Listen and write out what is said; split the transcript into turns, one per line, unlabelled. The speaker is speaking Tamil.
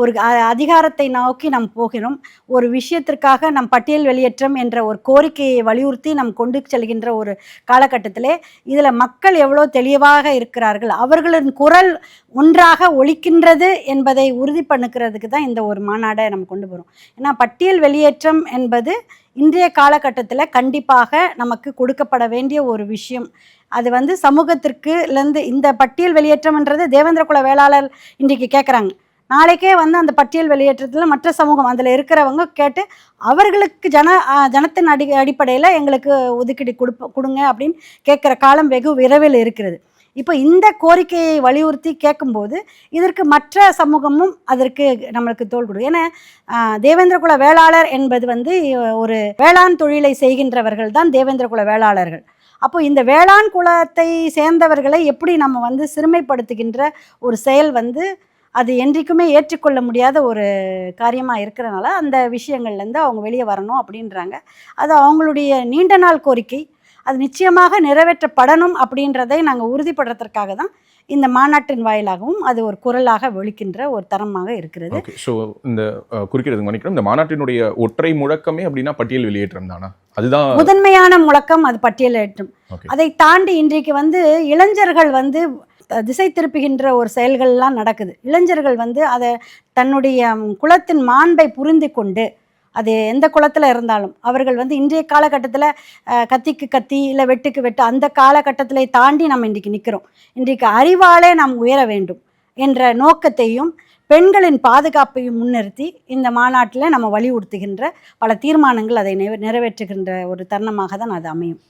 ஒரு அதிகாரத்தை நோக்கி நாம் போகிறோம். ஒரு விஷயத்திற்காக நம் பட்டியல் வெளியேற்றம் என்ற ஒரு கோரிக்கையை வலியுறுத்தி நம் கொண்டு செல்கின்ற ஒரு காலகட்டத்திலே இதில் மக்கள் எவ்வளோ தெளிவாக இருக்கிறார்கள் அவர்களின் குரல் ஒன்றாக ஒழிக்கின்றது என்பதை உறுதி பண்ணுக்கிறதுக்கு தான் இந்த ஒரு மாநாடை நம்ம கொண்டு போகிறோம் ஏன்னா பட்டியல் வெளியேற்றம் என்பது இன்றைய காலகட்டத்தில் கண்டிப்பாக நமக்கு கொடுக்கப்பட வேண்டிய ஒரு விஷயம். அது வந்து சமூகத்திற்குலேருந்து இந்த பட்டியல் வெளியேற்றம்ன்றது தேவேந்திர குல வேளாளர் இன்றைக்கு கேட்குறாங்க நாளைக்கே வந்து அந்த பட்டியல் வெளியேற்றத்தில் மற்ற சமூகம் அதில் இருக்கிறவங்க கேட்டு அவர்களுக்கு ஜன ஜனத்தின் அடி அடிப்படையில் எங்களுக்கு ஒதுக்கீடு கொடுப்ப கொடுங்க அப்படின்னு கேட்குற காலம் வெகு விரைவில் இருக்கிறது. இப்போ இந்த கோரிக்கையை வலியுறுத்தி கேட்கும்போது இதற்கு மற்ற சமூகமும் அதற்கு நம்மளுக்கு தோல் கொடுக்கும். ஏன்னா தேவேந்திரகுல வேளாளர் என்பது வந்து ஒரு வேளாண் தொழிலை செய்கின்றவர்கள் தான் தேவேந்திரகுல வேளாளர்கள். அப்போ இந்த வேளாண் குலத்தை சேர்ந்தவர்களை எப்படி நம்ம வந்து சிறுமைப்படுத்துகின்ற ஒரு செயல் வந்து அது என்றைக்குமே ஏற்றுக்கொள்ள முடியாத ஒரு காரியமாக இருக்கிறனால அந்த விஷயங்கள்லேருந்து அவங்க வெளியே வரணும் அப்படின்றாங்க. அது அவங்களுடைய நீண்ட நாள் கோரிக்கை. அது நிச்சயமாக நிறைவேற்றப்படணும் அப்படின்றதை நாங்கள் உறுதிப்படுறதற்காக தான் இந்த மாநாட்டின் வாயிலாகவும் அது ஒரு குரலாக ஒழிக்கின்ற ஒரு தரமாக இருக்கிறது.
ஸோ இந்த அஹ், குறுக்கிடுறது மன்னிக்கணும் இந்த மாநாட்டினுடைய ஒற்றை முழக்கமே அப்படின்னா பட்டியல் வெளியேற்றம் தானா? அதுதான்
முதன்மையான முழக்கம் அது பட்டியலிட்டும்
ஓகே.
அதை தாண்டி இன்றைக்கு வந்து இளைஞர்கள் வந்து திசை திருப்புகின்ற ஒரு செயல்கள்லாம் நடக்குது. இளைஞர்கள் வந்து அதை தன்னுடைய குலத்தின் மாண்பை புரிந்து கொண்டு அது எந்த குளத்தில் இருந்தாலும் அவர்கள் வந்து இன்றைய காலகட்டத்தில் கத்திக்கு கத்தி இல்லை வெட்டுக்கு வெட்டு அந்த காலகட்டத்திலே தாண்டி நம்ம இன்றைக்கு நிற்கிறோம் இன்றைக்கு அறிவாலே நாம் உயர வேண்டும் என்ற நோக்கத்தையும் பெண்களின் பாதுகாப்பையும் முன்னிறுத்தி இந்த மாநாட்டில் நம்ம வலியுறுத்துகின்ற பல தீர்மானங்கள் அதை நிறை- நிறைவேற்றுகின்ற ஒரு தருணமாக தான் அது அமையும்.